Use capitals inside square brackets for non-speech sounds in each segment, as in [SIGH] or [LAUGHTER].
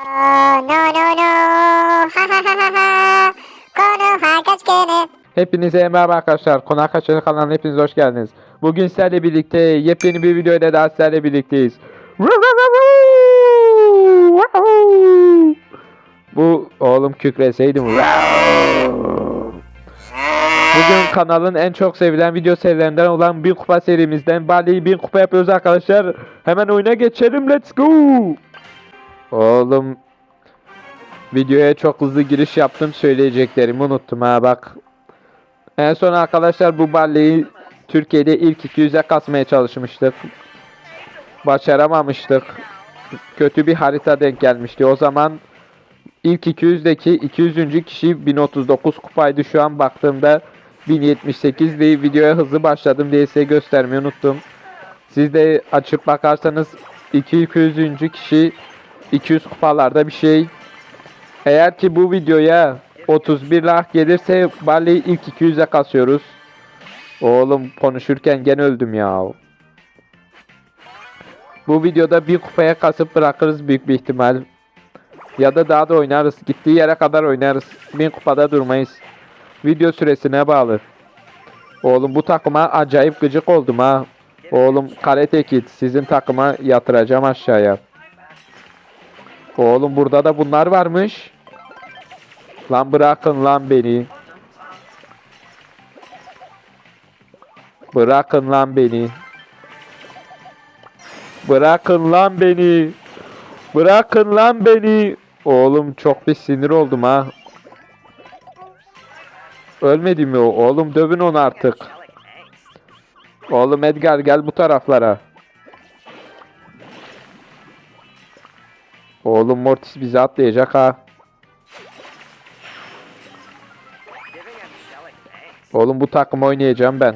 No no no. [LAUGHS] Ha ha ha ha ha. Konu. Hepinize merhaba arkadaşlar. Konak Kaçırı kanalına hepiniz hoş geldiniz. Bugün sizlerle birlikte yepyeni bir videoyla daha sizlerle birlikteyiz. Bu oğlum kükreseydim. Bugün kanalın en çok sevilen video serilerinden olan 1000 kupa serimizden Bali'yi 1000 kupa yapıyoruz arkadaşlar. Hemen oyuna geçelim. Let's go. Oğlum videoya çok hızlı giriş yaptım söyleyeceklerimi unuttum ha bak. En son arkadaşlar bu balleyi Türkiye'de ilk 200'e kasmaya çalışmıştık. Başaramamıştık. Kötü bir harita denk gelmişti. O zaman ilk 200'deki 200. kişi 1039 kupaydı. Şu an baktığımda 1078 ve videoya hızlı başladım diye size göstermeyi unuttum. Siz de açıp bakarsanız 200. kişi 200 kupalarda bir şey. Eğer ki bu videoya 31 like gelirse Bali'yi ilk 200'e kasıyoruz. Oğlum konuşurken gene öldüm ya. Bu videoda bir kupaya kasıp bırakırız büyük bir ihtimal. Ya da daha da oynarız. Gittiği yere kadar oynarız. Bin kupada durmayız. Video süresine bağlı. Oğlum bu takıma acayip gıcık oldum ha. Oğlum Karate Kid sizin takıma yatıracağım aşağıya. Oğlum burada da bunlar varmış. Lan bırakın lan beni. Bırakın lan beni. Bırakın lan beni. Bırakın lan beni. Oğlum çok bir sinir oldum ha. Ölmedi mi o? Oğlum dövün onu artık. Oğlum Edgar gel bu taraflara. Oğlum Mortis bizi atlayacak ha. Oğlum bu takım oynayacağım ben.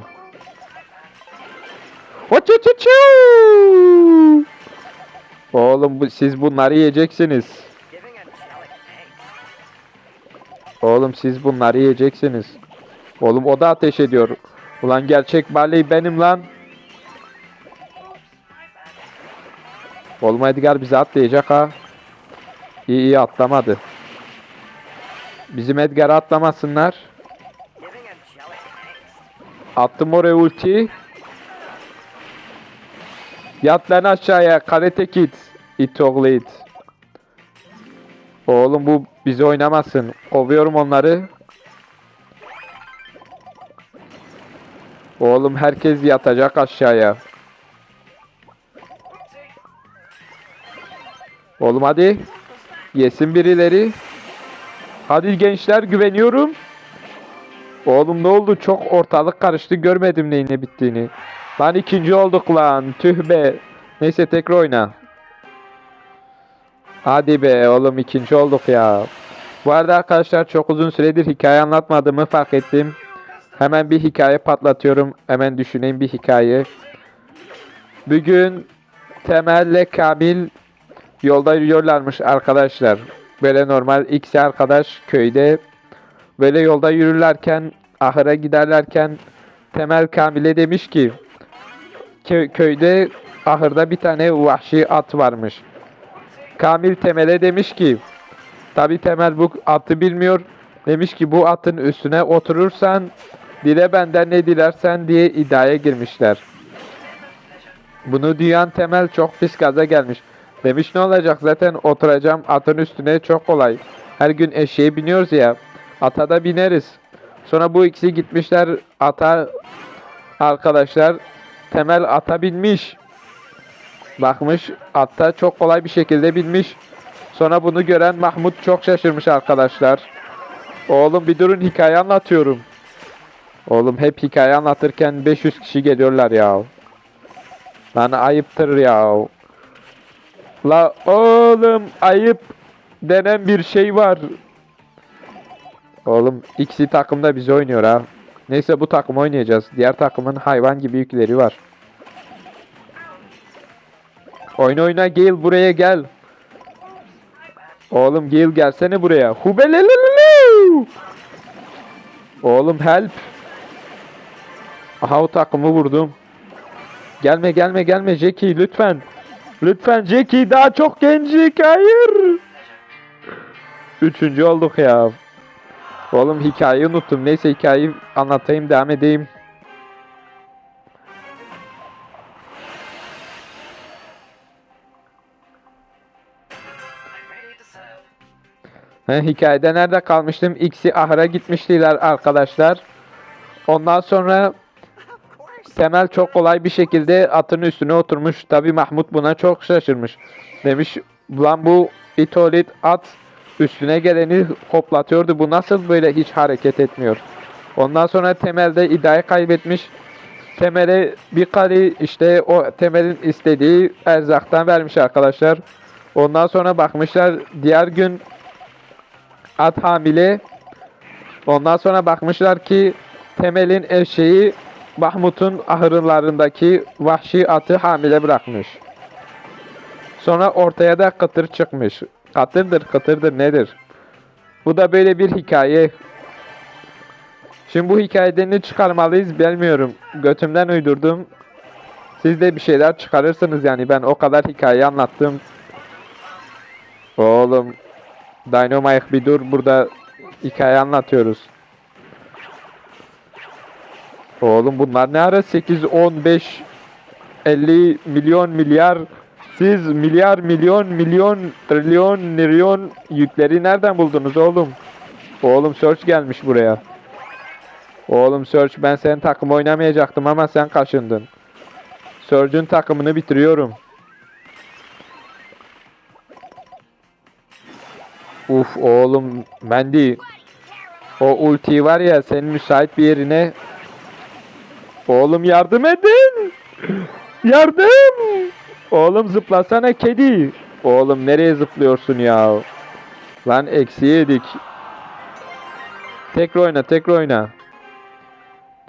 Oğlum siz bunları yiyeceksiniz. Oğlum siz bunları yiyeceksiniz. Oğlum o da ateş ediyor. Ulan gerçek Barley benim lan. Oğlum Edgar bizi atlayacak ha. İyi iyi atlamadı. Bizim Edgar'ı atlamasınlar. Attım oraya ulti. Yat lan aşağıya. Karate Kid. It it. Oğlum bu bizi oynamasın. Kovuyorum onları. Oğlum herkes yatacak aşağıya. Oğlum hadi. Yesin birileri. Hadi gençler güveniyorum. Oğlum ne oldu? Çok ortalık karıştı. Görmedim neyin ne bittiğini. Lan ikinci olduk lan. Tüh be. Neyse tekrar oyna. Hadi be oğlum ikinci olduk ya. Bu arada arkadaşlar çok uzun süredir hikaye anlatmadığımı fark ettim. Hemen bir hikaye patlatıyorum. Hemen düşüneyim bir hikaye. Bugün Temel'le Kamil yolda yürüyorlarmış arkadaşlar. Böyle normal ikisi arkadaş köyde. Böyle yolda yürürlerken ahıra giderlerken Temel Kamil'e demiş ki kö- köyde ahırda bir tane vahşi at varmış. Kamil Temel'e demiş ki tabi Temel bu atı bilmiyor. Demiş ki bu atın üstüne oturursan dile benden ne dilersen diye iddiaya girmişler. Bunu duyan Temel çok pis gaza gelmiş. Demiş ne olacak zaten oturacağım atın üstüne çok kolay. Her gün eşeğe biniyoruz ya. Ata da bineriz. Sonra bu ikisi gitmişler ata arkadaşlar. Temel ata binmiş. Bakmış atta çok kolay bir şekilde binmiş. Sonra bunu gören Mahmut çok şaşırmış arkadaşlar. Oğlum bir durun hikaye anlatıyorum. Oğlum hep hikaye anlatırken 500 kişi geliyorlar ya. Lan ayıptır ya. La oğlum ayıp denen bir şey var. Oğlum ikisi takımda bizi oynuyor ha. Neyse bu takım oynayacağız. Diğer takımın hayvan gibi yükleri var. Oyna oyna Gale buraya gel. Oğlum Gale gelsene buraya. Hubelelelelu. Oğlum help. Aha o takımı vurdum. Gelme gelme gelme Jackie lütfen. Lütfen Jackie daha çok gencik hayır. Üçüncü olduk ya. Oğlum hikayeyi unuttum. Neyse hikayeyi anlatayım devam edeyim. He, hikayede nerede kalmıştım? X'i ahıra gitmiştiler arkadaşlar. Ondan sonra Temel çok kolay bir şekilde atın üstüne oturmuş. Tabi Mahmut buna çok şaşırmış. Demiş lan bu itolit at üstüne geleni hoplatıyordu. Bu nasıl böyle hiç hareket etmiyor. Ondan sonra Temel'de iddiayı kaybetmiş. Temel'e bir kari işte o Temel'in istediği erzaktan vermiş arkadaşlar. Ondan sonra bakmışlar diğer gün at hamile. Ondan sonra bakmışlar ki Temel'in eşeği Mahmut'un ahırlarındaki vahşi atı hamile bırakmış. Sonra ortaya da kıtır çıkmış. Katırdır kıtırdır nedir? Bu da böyle bir hikaye. Şimdi bu hikayeden ne çıkarmalıyız bilmiyorum. Götümden uydurdum. Siz de bir şeyler çıkarırsınız yani ben o kadar hikaye anlattım. Oğlum Dynamite bir dur burada hikaye anlatıyoruz. Oğlum bunlar ne ara 8, 15, 50 milyon milyar siz milyar milyon milyon trilyon niryon yükleri nereden buldunuz oğlum? Oğlum Search gelmiş buraya. Oğlum Search ben senin takım oynamayacaktım ama sen kaşındın. Surge'ün takımını bitiriyorum. Uf oğlum Mendy. O ulti var ya senin müsait bir yerine. Oğlum yardım edin. Yardım. Oğlum zıplasana kedi. Oğlum nereye zıplıyorsun ya? Lan eksi yedik. Tekrar oyna tekrar oyna.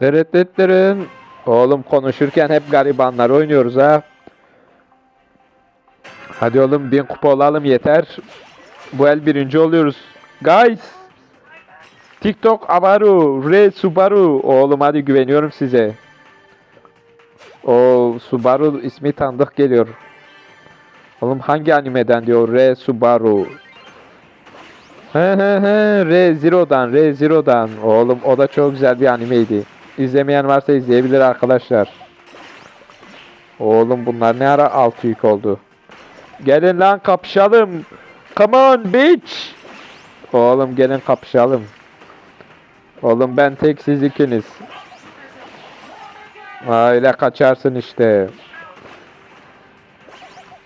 Deretletlerin. Oğlum konuşurken hep garibanlar oynuyoruz ha. Hadi oğlum bin kupa olalım yeter. Bu el birinci oluyoruz. Guys. TikTok Amaru, Re Subaru. Oğlum hadi güveniyorum size. O Subaru ismi tanıdık geliyor. Oğlum hangi animeden diyor? Re Subaru. He he he Re Zero'dan Re Zero'dan. Oğlum o da çok güzel bir animeydi. İzlemeyen varsa izleyebilir arkadaşlar. Oğlum bunlar ne ara altı yük oldu. Gelin lan kapışalım. Come on bitch. Oğlum gelin kapışalım. Oğlum ben tek siz ikiniz. Öyle kaçarsın işte.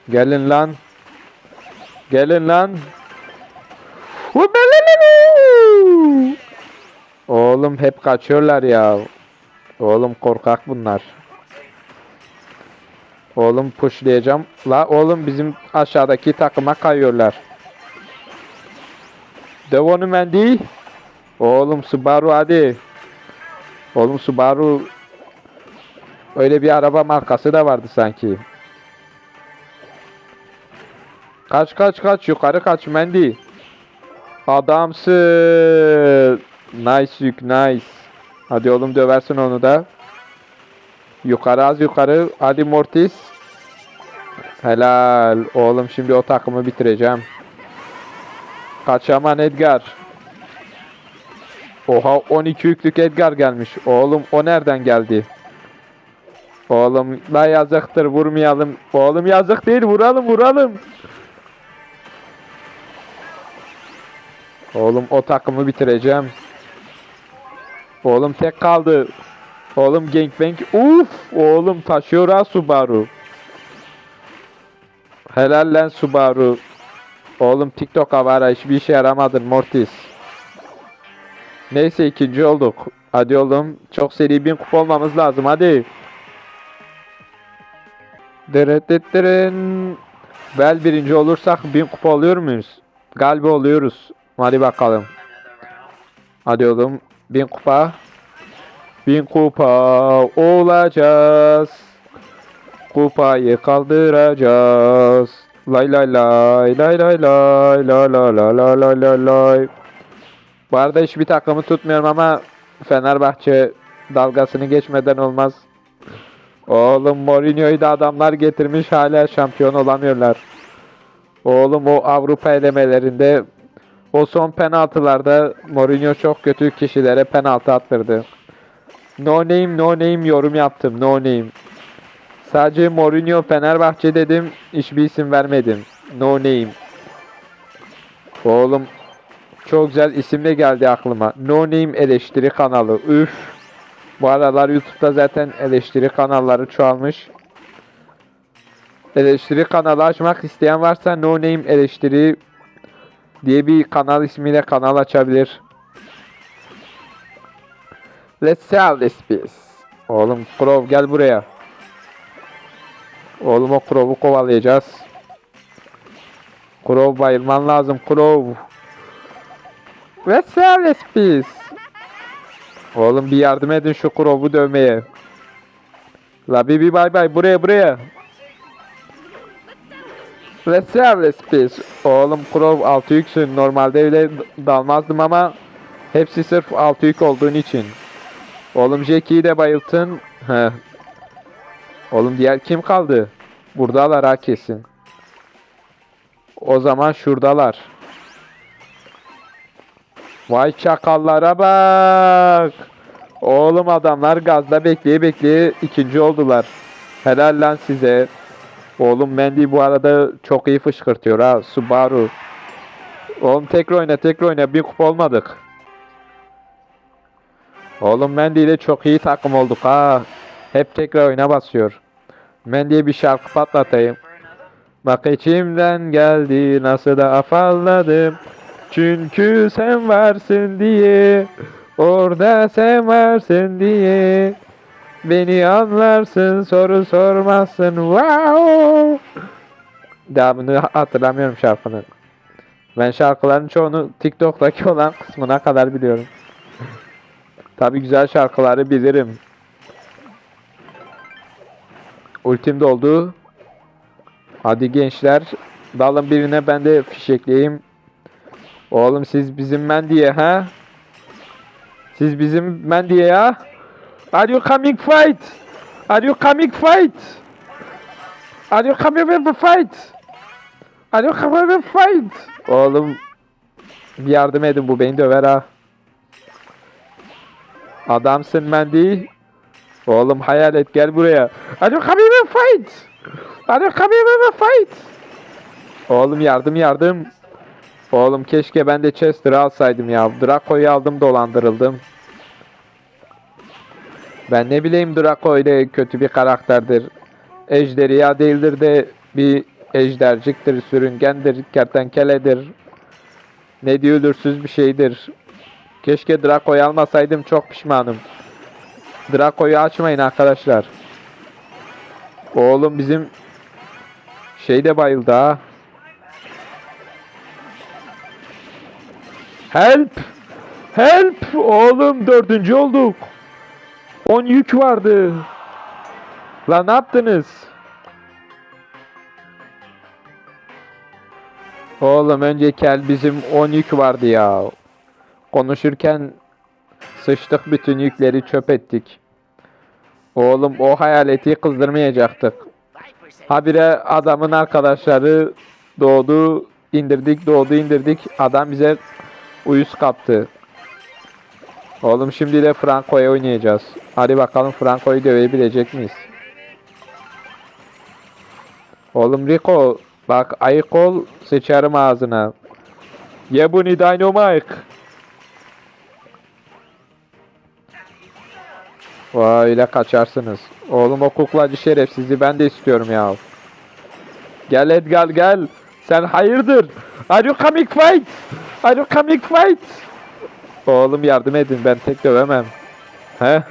Gelin lan. Gelin lan. Oğlum hep kaçıyorlar ya. Oğlum korkak bunlar. Oğlum pushlayacağım. La oğlum bizim aşağıdaki takıma kayıyorlar. Devonu Mendy. Oğlum Subaru hadi. Oğlum Subaru öyle bir araba markası da vardı sanki. Kaç kaç kaç yukarı kaç Mendy. Adamsın. Nice yük nice. Hadi oğlum döversin onu da. Yukarı az yukarı. Hadi Mortis. Helal. Oğlum şimdi o takımı bitireceğim. Kaçaman Edgar. Oha 12 yüklük Edgar gelmiş. Oğlum o nereden geldi? Oğlum la yazıktır vurmayalım. Oğlum yazık değil vuralım vuralım. Oğlum o takımı bitireceğim. Oğlum tek kaldı. Oğlum gangbang. Uf! Oğlum taşıyor ha Subaru. Helal lan Subaru. Oğlum TikTok avara hiçbir işe yaramadın Mortis. Neyse ikinci olduk. Hadi oğlum çok seri bin kupa olmamız lazım hadi. Derettettirin. Bel birinci olursak bin kupa oluyor muyuz? Galiba oluyoruz. Hadi bakalım. Hadi oğlum bin kupa. Bin kupa olacağız. Kupayı kaldıracağız. Lay lay lay lay lay lay la la la la la la lay. Bu arada hiçbir takımı tutmuyorum ama Fenerbahçe dalgasını geçmeden olmaz. Oğlum Mourinho'yu da adamlar getirmiş hala şampiyon olamıyorlar. Oğlum o Avrupa elemelerinde O son penaltılarda Mourinho çok kötü kişilere penaltı attırdı. No name no name yorum yaptım. No name. Sadece Mourinho Fenerbahçe dedim. Hiçbir isim vermedim. No name. Oğlum çok güzel isim de geldi aklıma. No name eleştiri kanalı. Üf. Bu aralar YouTube'da zaten eleştiri kanalları çoğalmış. Eleştiri kanalı açmak isteyen varsa No Name Eleştiri diye bir kanal ismiyle kanal açabilir. Let's sell this piece. Oğlum Crow gel buraya. Oğlum o Crow'u kovalayacağız. Crow bayılman lazım Crow. Let's sell this piece. Oğlum bir yardım edin şu Crow'u dövmeye. La Bibi bay bay buraya buraya. Let's sell this piece. Oğlum Crow 6 yüksün. Normalde öyle dalmazdım ama hepsi sırf 6 yük olduğun için. Oğlum Jackie'yi de bayıltın. Oğlum diğer kim kaldı? Buradalar ha kesin. O zaman şuradalar. Vay çakallara bak. Oğlum adamlar gazda bekleye bekleye ikinci oldular. Helal lan size. Oğlum Mendy bu arada çok iyi fışkırtıyor ha. Subaru. Oğlum tekrar oyna tekrar oyna. Bir kupa olmadık. Oğlum Mendy ile çok iyi takım olduk ha. Hep tekrar oyuna basıyor. Mendy'ye bir şarkı patlatayım. Bak içimden geldi nasıl da afalladım. Çünkü sen varsın diye. Orada sen varsın diye. Beni anlarsın soru sormazsın. Wow. Devamını hatırlamıyorum şarkının. Ben şarkıların çoğunu TikTok'taki olan kısmına kadar biliyorum. Tabi güzel şarkıları bilirim. Ultim doldu. Hadi gençler. Dalın birine ben de fişekleyeyim. Oğlum siz bizim men diye ha? Siz bizim men diye ya? Are you coming fight? Are you coming fight? Are you coming with the fight? Are you coming with fight? Oğlum bir yardım edin bu beni döver ha. Adamsın Mendy. Oğlum hayal et gel buraya. Are you coming with fight? Are you coming with a fight? Oğlum yardım yardım. Oğlum keşke ben de Chester'ı alsaydım ya. Draco'yu aldım dolandırıldım. Ben ne bileyim Draco ile kötü bir karakterdir. Ejderha değildir de bir ejderciktir, sürüngendir, kertenkeledir. Ne diyor ölürsüz bir şeydir. Keşke Draco'yu almasaydım çok pişmanım. Draco'yu açmayın arkadaşlar. Oğlum bizim şey de bayıldı ha. Help! Help! Oğlum dördüncü olduk. 10 yük vardı. Lan ne yaptınız? Oğlum önce kel bizim 10 yük vardı ya. Konuşurken sıçtık bütün yükleri çöp ettik. Oğlum o hayaleti kızdırmayacaktık. Habire adamın arkadaşları doğdu indirdik doğdu indirdik. Adam bize uyuz kaptı. Oğlum şimdi de Franco'ya oynayacağız. Hadi bakalım Franco'yu dövebilecek miyiz? Oğlum Rico bak ayık ol sıçarım ağzına. Ye bunu Dynamite. Vay öyle kaçarsınız. Oğlum o kuklacı şerefsizi ben de istiyorum ya. Gel Edgar gel. Sen hayırdır? Are you coming fight? Are you coming fight? Oğlum yardım edin ben tek dövemem. He?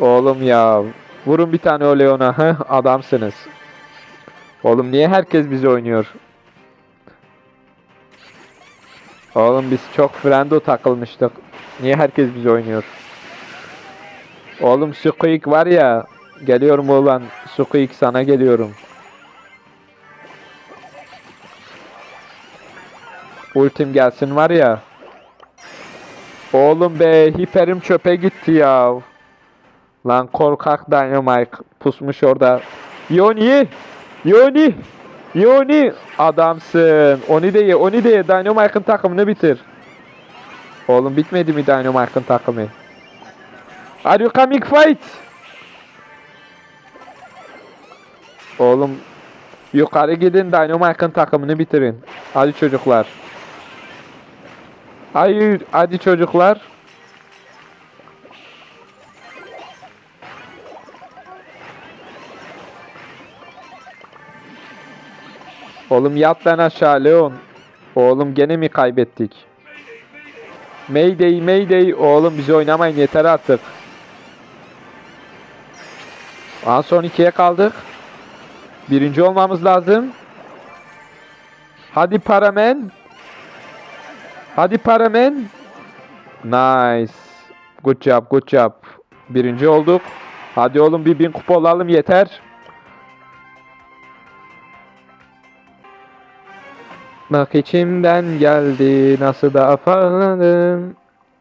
Oğlum ya. Vurun bir tane o Leon'a. He? Adamsınız. Oğlum niye herkes bizi oynuyor? Oğlum biz çok frendo takılmıştık. Niye herkes bizi oynuyor? Oğlum Squeak var ya. Geliyorum oğlan. Squeak sana geliyorum. Ultim gelsin var ya. Oğlum be hiperim çöpe gitti ya. Lan korkak Dynamite pusmuş orada. Yoni! Yoni! Ye onu. Adamsın. Onu de ye. Onu de ye. Dynamite'ın takımını bitir. Oğlum bitmedi mi Dynamite'ın takımı? Are you coming fight? Oğlum yukarı gidin Dynamite'ın takımını bitirin. Hadi çocuklar. Hayır, hadi çocuklar. Oğlum yat lan aşağı Leon. Oğlum gene mi kaybettik? Mayday Mayday oğlum bizi oynamayın yeter artık. An son ikiye kaldık. Birinci olmamız lazım. Hadi Paramen. Hadi Paramen. Nice. Good job, good job. Birinci olduk. Hadi oğlum bir bin kupa olalım yeter. Bak içimden geldi nasıl da afalladım.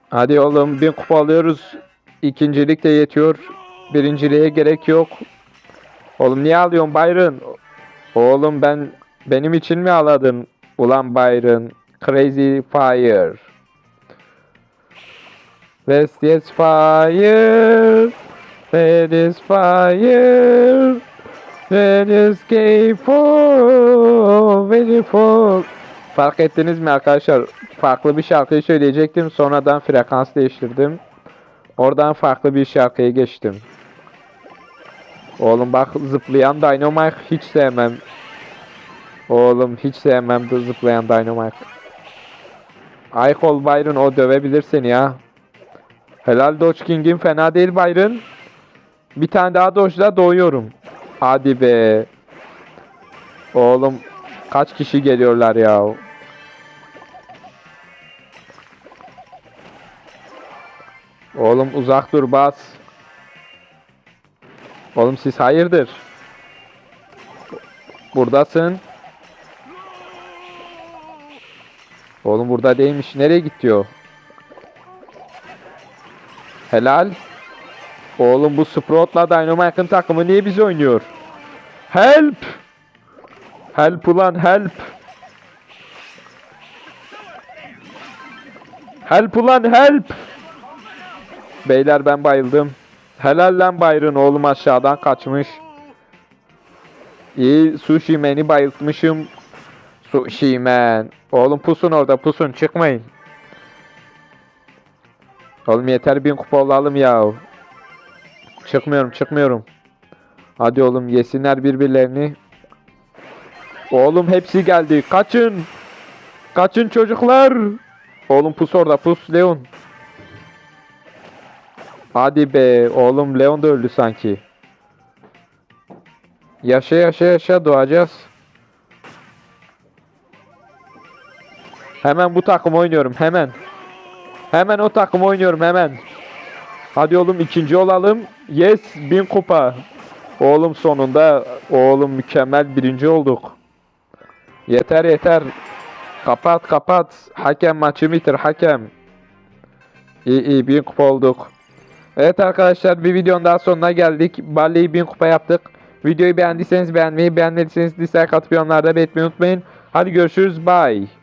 Hadi oğlum bin kupa alıyoruz. İkincilik de yetiyor. Birinciliğe gerek yok. Oğlum niye alıyorsun Byron? Oğlum ben benim için mi ağladın? Ulan Byron. Crazy Fire. West is fire. There is fire. There is gay for very for. Fark ettiniz mi arkadaşlar? Farklı bir şarkıyı söyleyecektim. Sonradan frekans değiştirdim. Oradan farklı bir şarkıya geçtim. Oğlum bak zıplayan Dynamite hiç sevmem. Oğlum hiç sevmem zıplayan Dynamite. Aykol Byron o dövebilir seni ya. Helal Dodge King'in fena değil Byron. Bir tane daha Dodge'da doğuyorum. Hadi be. Oğlum kaç kişi geliyorlar ya. Oğlum uzak dur bas. Oğlum siz hayırdır? Buradasın. Oğlum burada değilmiş. Nereye gitti o? Helal. Oğlum bu Sprout'la Dynamite'ın takımı niye bizi oynuyor? Help! Help ulan help! Help ulan help! Beyler ben bayıldım. Helal lan Byron oğlum aşağıdan kaçmış. İyi Sushi Man'i bayıltmışım. Sushi Man. Oğlum pusun orada pusun çıkmayın. Oğlum yeter bin kupa olalım ya. Çıkmıyorum çıkmıyorum. Hadi oğlum yesinler birbirlerini. Oğlum hepsi geldi. Kaçın. Kaçın çocuklar. Oğlum pus orada pus Leon. Hadi be oğlum Leon da öldü sanki. Yaşa yaşa yaşa doğacağız. Hemen bu takım oynuyorum hemen. Hemen o takım oynuyorum hemen. Hadi oğlum ikinci olalım. Yes bin kupa. Oğlum sonunda oğlum mükemmel birinci olduk. Yeter yeter. Kapat kapat. Hakem maçı bitir hakem. İyi iyi bin kupa olduk. Evet arkadaşlar bir videonun daha sonuna geldik. Barley'i 1000 kupa yaptık. Videoyu beğendiyseniz beğenmeyi, beğenmediyseniz dislike atıp yorumlarda belirtmeyi unutmayın. Hadi görüşürüz. Bye.